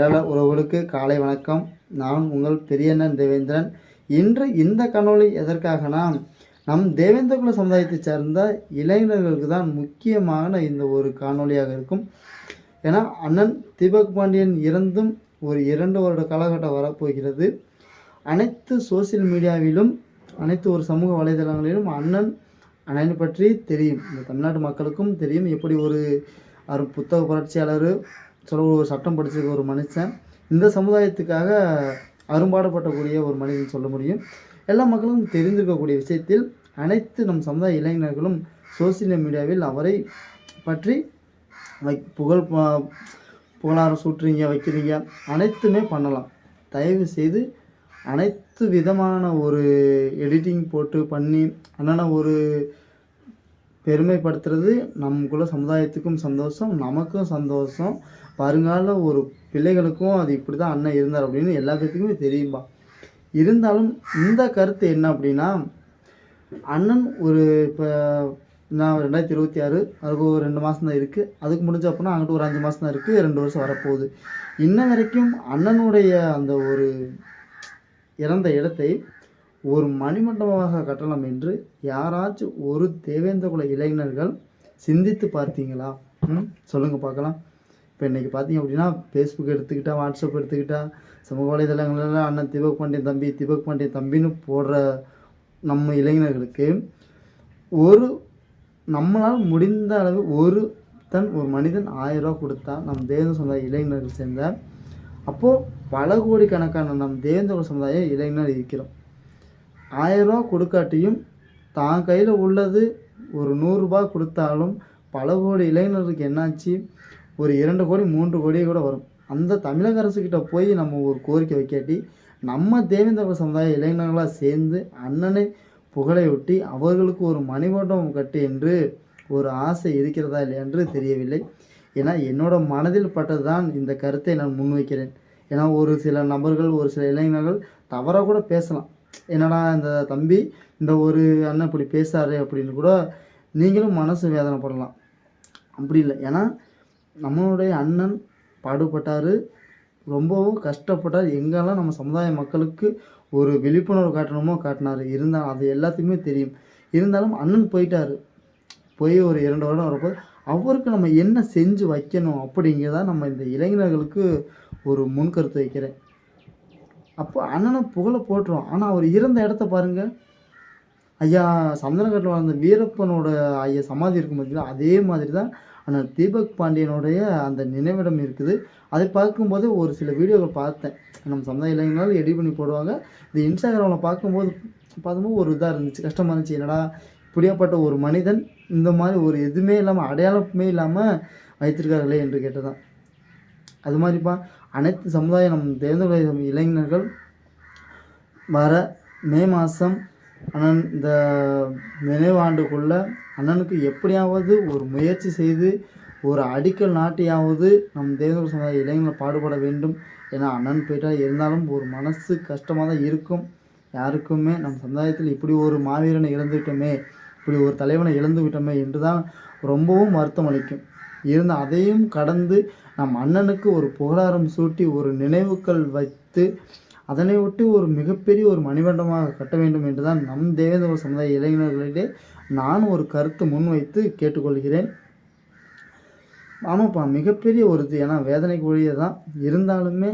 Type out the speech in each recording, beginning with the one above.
செயலாளர் உறவுகளுக்கு காலை வணக்கம். நான் உங்கள் பெரியண்ணன் தேவேந்திரன். இன்று இந்த காணொளி எதற்காகனா நம் தேவேந்திரகுல சமுதாயத்தை சேர்ந்த இளைஞர்களுக்கு தான் முக்கியமான இந்த ஒரு காணொலியாக இருக்கும். ஏன்னா அண்ணன் தீபக் பாண்டியன் இறந்தும் ஒரு இரண்டு வருட காலகட்டம் வரப்போகிறது. அனைத்து சோசியல் மீடியாவிலும் அனைத்து ஒரு சமூக வலைதளங்களிலும் அண்ணன் அண்ணனை பற்றி தெரியும். இந்த தமிழ்நாட்டு மக்களுக்கும் தெரியும் எப்படி ஒரு அரு புத்தக புரட்சியாளர் சொல்ல ஒரு சட்டம் படிச்சிருக்க ஒரு மனுஷன் இந்த சமுதாயத்துக்காக அரும்பாடுபட்டக்கூடிய ஒரு மனிதன் சொல்ல முடியும். எல்லா மக்களும் தெரிந்திருக்கக்கூடிய விஷயத்தில் அனைத்து நம் சமுதாய இளைஞர்களும் சோசியல் மீடியாவில் அவரை பற்றி வை புகழ் புகழாரம் சூட்டுறீங்க வைக்கிறீங்க. அனைத்துமே பண்ணலாம். தயவு செய்து அனைத்து விதமான ஒரு எடிட்டிங் போட்டு பண்ணி என்னென்ன ஒரு பெருமைப்படுத்துறது நமக்குள்ள சமுதாயத்துக்கும் சந்தோஷம் நமக்கும் சந்தோஷம். வருங்கால ஒரு பிள்ளைகளுக்கும் அது இப்படி தான் அண்ணன் இருந்தார் அப்படின்னு எல்லா பேத்துக்குமே தெரியும்பா. இருந்தாலும் இந்த கருத்து என்ன அப்படின்னா அண்ணன் ஒரு இப்போ நான் ரெண்டாயிரத்தி இருபத்தி ஆறு அதுக்கு ஒரு ரெண்டு மாதம் தான் இருக்குது அதுக்கு முடிஞ்ச அப்படின்னா அங்கிட்டு ஒரு அஞ்சு மாதம் தான் இருக்குது ரெண்டு வருஷம் வரப்போகுது. இன்ன வரைக்கும் அண்ணனுடைய அந்த ஒரு இறந்த இடத்தை ஒரு மணிமண்டபமாக கட்டலாம் என்று யாராச்சும் ஒரு தேவேந்திரகுல இளைஞர்கள் சிந்தித்து பார்த்தீங்களா? ம் சொல்லுங்கள் பார்க்கலாம். இப்போ இன்றைக்கி பார்த்தீங்க அப்படின்னா ஃபேஸ்புக் எடுத்துக்கிட்டா வாட்ஸ்அப் எடுத்துக்கிட்டா சமூக வலைதளங்கள்லாம் அண்ணன் திபக் பாண்டியன் தம்பி திபக் பாண்டியன் தம்பின்னு போடுற நம்ம இளைஞர்களுக்கு ஒரு நம்மளால் முடிந்த அளவு ஒரு தன் ஒரு மனிதன் ஆயிரம் ரூபா கொடுத்தா நம் தேவேந்திர சமுதாய இளைஞர்கள் சேர்ந்த அப்போது பல கோடிக்கணக்கான நம் தேவேந்திர சமுதாய இளைஞர் இருக்கிறோம். ஆயிரம் கொடுக்காட்டியும் தான் கையில் உள்ளது ஒரு நூறுரூபா கொடுத்தாலும் பல கோடி இளைஞர்களுக்கு என்னாச்சு? ஒரு இரண்டு கோடி மூன்று கோடி கூட வரும். அந்த தமிழக அரசுக்கிட்ட போய் நம்ம ஒரு கோரிக்கை வைக்காட்டி நம்ம தேவேந்திர சமுதாய இளைஞர்களாக சேர்ந்து அண்ணனை புகழை ஒட்டி அவர்களுக்கு ஒரு மணிமண்டபம் கட்டு என்று ஒரு ஆசை இருக்கிறதா இல்லையா என்று தெரியவில்லை. ஏன்னா என்னோட மனதில் பட்டது தான் இந்த கருத்தை நான் முன்வைக்கிறேன். ஏன்னா ஒரு சில நபர்கள் ஒரு சில இளைஞர்கள் தவறாக கூட பேசலாம். என்னடா இந்த தம்பி இந்த ஒரு அண்ணன் இப்படி பேசாரு அப்படின்னு கூட நீங்களும் மனசு வேதனைப்படலாம். அப்படி இல்லை. ஏன்னா நம்மளுடைய அண்ணன் பாடுபட்டார் ரொம்பவும் கஷ்டப்பட்டார். எங்கெல்லாம் நம்ம சமுதாய மக்களுக்கு ஒரு விழிப்புணர்வு காட்டணுமோ காட்டினார். இருந்தாலும் அது எல்லாத்துக்குமே தெரியும். இருந்தாலும் அண்ணன் போயிட்டாரு. போய் ஒரு இரண்டு வருடம் வரப்போ அவருக்கு நம்ம என்ன செஞ்சு வைக்கணும் அப்படிங்கிறத நம்ம இந்த இளைஞர்களுக்கு ஒரு முன்கருத்து வைக்கிறேன். அப்போ அண்ணனை புகழ போட்டுரும். ஆனால் அவர் இறந்த இடத்த பாருங்க. ஐயா சந்தனக்கட்டில் வாழ்ந்த வீரப்பனோட ஐயா சமாதி இருக்கும் பார்த்தீங்களா அதே மாதிரி தான் ஆனால் தீபக் பாண்டியனுடைய அந்த நினைவிடம் இருக்குது. அதை பார்க்கும்போது ஒரு சில வீடியோக்கள் பார்த்தேன். நம்ம சமுதாய இளைஞர்கள் எடிட் பண்ணி போடுவாங்க. இந்த இன்ஸ்டாகிராமில் பார்க்கும்போது பார்க்கும்போது ஒரு இதாக இருந்துச்சு. கஷ்டமாக இருந்துச்சு. என்னடா இப்படியாப்பட்ட ஒரு மனிதன் இந்த மாதிரி ஒரு எதுவுமே இல்லாமல் அடையாளமே இல்லாமல் வைத்திருக்கார்களே என்று கேட்டதான். அது மாதிரிப்பா அனைத்து சமுதாய நம் தேர்ந்த இளைஞர்கள் வர மே மாதம் அண்ணன் இந்த நினைவாண்டுக்குள்ள அண்ணனுக்கு எப்படியாவது ஒரு முயற்சி செய்து ஒரு அடிக்கல் நாட்டியாவது நம் தேர்ந்த சமுதாய இளைஞர்கள் பாடுபட வேண்டும் ஏன்னா அண்ணன் போயிட்டா இருந்தாலும் ஒரு மனசு கஷ்டமாக தான் இருக்கும். யாருக்குமே நம் சமுதாயத்தில் இப்படி ஒரு மாவீரனை இழந்துவிட்டோமே இப்படி ஒரு தலைவனை இழந்து விட்டோமே என்று தான் ரொம்பவும் வருத்தம் அளிக்கும். இருந்த அதையும் கடந்து நம் அண்ணனுக்கு ஒரு புகழாரம் சூட்டி ஒரு நினைவுகள் வைத்து அதனை ஒட்டி ஒரு மிகப்பெரிய ஒரு மணிமண்டபமாக கட்ட வேண்டும் என்றுதான் நம் தேவேந்திர சமுதாய இளைஞர்களிடையே நான் ஒரு கருத்து முன்வைத்து கேட்டுக்கொள்கிறேன். ஆமாப்பா மிகப்பெரிய ஒரு இது. ஏன்னா வேதனைக்கு தான் இருந்தாலுமே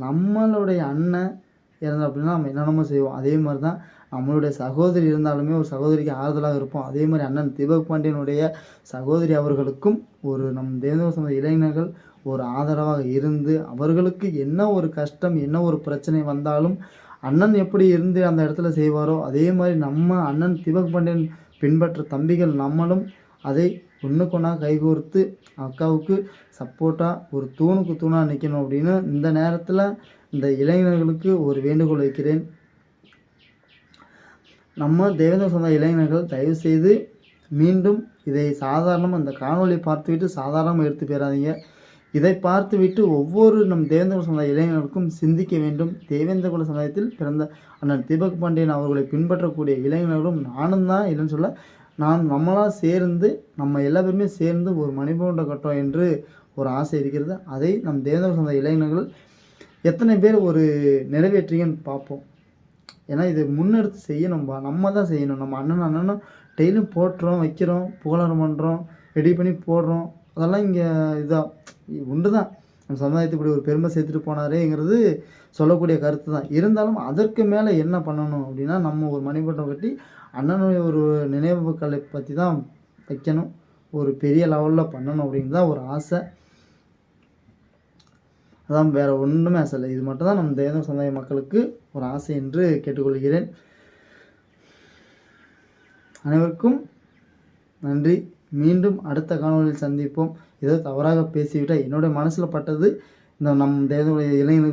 நம்மளுடைய அண்ணன் இறந்த அப்படின்னா நம்ம என்னென்னமோ செய்வோம். அதே மாதிரி தான் நம்மளுடைய சகோதரி இருந்தாலுமே ஒரு சகோதரிக்கு ஆறுதலாக இருப்போம். அதே மாதிரி அண்ணன் தீபக் பாண்டியனுடைய சகோதரி அவர்களுக்கும் ஒரு நம் தேவேந்திர சமுதாய இளைஞர்கள் ஒரு ஆதரவாக இருந்து அவர்களுக்கு என்ன ஒரு கஷ்டம் என்ன ஒரு பிரச்சனை வந்தாலும் அண்ணன் எப்படி இருந்து அந்த இடத்துல செய்வாரோ அதே மாதிரி நம்ம அண்ணன் தீபக் பாண்டியன் பின்பற்ற தம்பிகள் நம்மளும் அதை ஒன்றுக்கொன்னா கைகோர்த்து அக்காவுக்கு சப்போர்ட்டாக ஒரு தூணுக்கு தூணாக நிற்கணும் அப்படின்னு இந்த நேரத்தில் இந்த இளைஞர்களுக்கு ஒரு வேண்டுகோள் வைக்கிறேன். நம்ம தேவேந்திர சமுதாய இளைஞர்கள் தயவுசெய்து மீண்டும் இதை சாதாரணமாக இந்த காணொளியை பார்த்துவிட்டு சாதாரணமாக எடுத்து போயிடாதீங்க இதை பார்த்துவிட்டு ஒவ்வொரு நம் தேவேந்திர சமுதாய இளைஞர்களுக்கும் சிந்திக்க வேண்டும். தேவேந்திர குல சமுதாயத்தில் பிறந்த அண்ணன் தீபக் பாண்டியன் அவர்களை பின்பற்றக்கூடிய இளைஞர்களும் நானும் தான் இல்லைன்னு சொல்ல நான் நம்மளாக சேர்ந்து நம்ம எல்லாருமே சேர்ந்து ஒரு மணிபோண்ட கட்டம் என்று ஒரு ஆசை இருக்கிறது. அதை நம் தேவேந்திர சமுதாய இளைஞர்கள் எத்தனை பேர் ஒரு நிறைவேற்றியன்னு பார்ப்போம். ஏன்னா இதை முன்னெடுத்து செய்யணும்பா. நம்ம தான் செய்யணும். நம்ம அண்ணன் அண்ணனும் டெய்லியும் போட்டுறோம் வைக்கிறோம் புகழாரம் பண்ணுறோம் ரெடி பண்ணி போடுறோம். அதெல்லாம் இங்கே இதாக உண்டு தான் நம்ம சமுதாயத்துக்கு இப்படி ஒரு பெருமை சேர்த்துட்டு போனாரேங்கிறது சொல்லக்கூடிய கருத்து தான் இருந்தாலும் அதற்கு மேலே என்ன பண்ணணும் அப்படின்னா நம்ம ஒரு மணிமண்டபம் கட்டி அண்ணனுடைய ஒரு நினைவுகளை பற்றி தான் வைக்கணும். ஒரு பெரிய லெவலில் பண்ணணும் அப்படின்னு தான் ஒரு ஆசை. அதான் வேற ஒன்றுமே ஆசை இல்லை இது மட்டும் தான் நம் தேவ சமுதாய மக்களுக்கு ஒரு ஆசை என்று கேட்டுக்கொள்கிறேன். அனைவருக்கும் நன்றி. மீண்டும் அடுத்த காணொலியில் சந்திப்போம். ஏதோ தவறாக பேசிவிட்டால் என்னுடைய மனசில் பட்டது இந்த நம் தேவனுடைய இளைஞர்கள்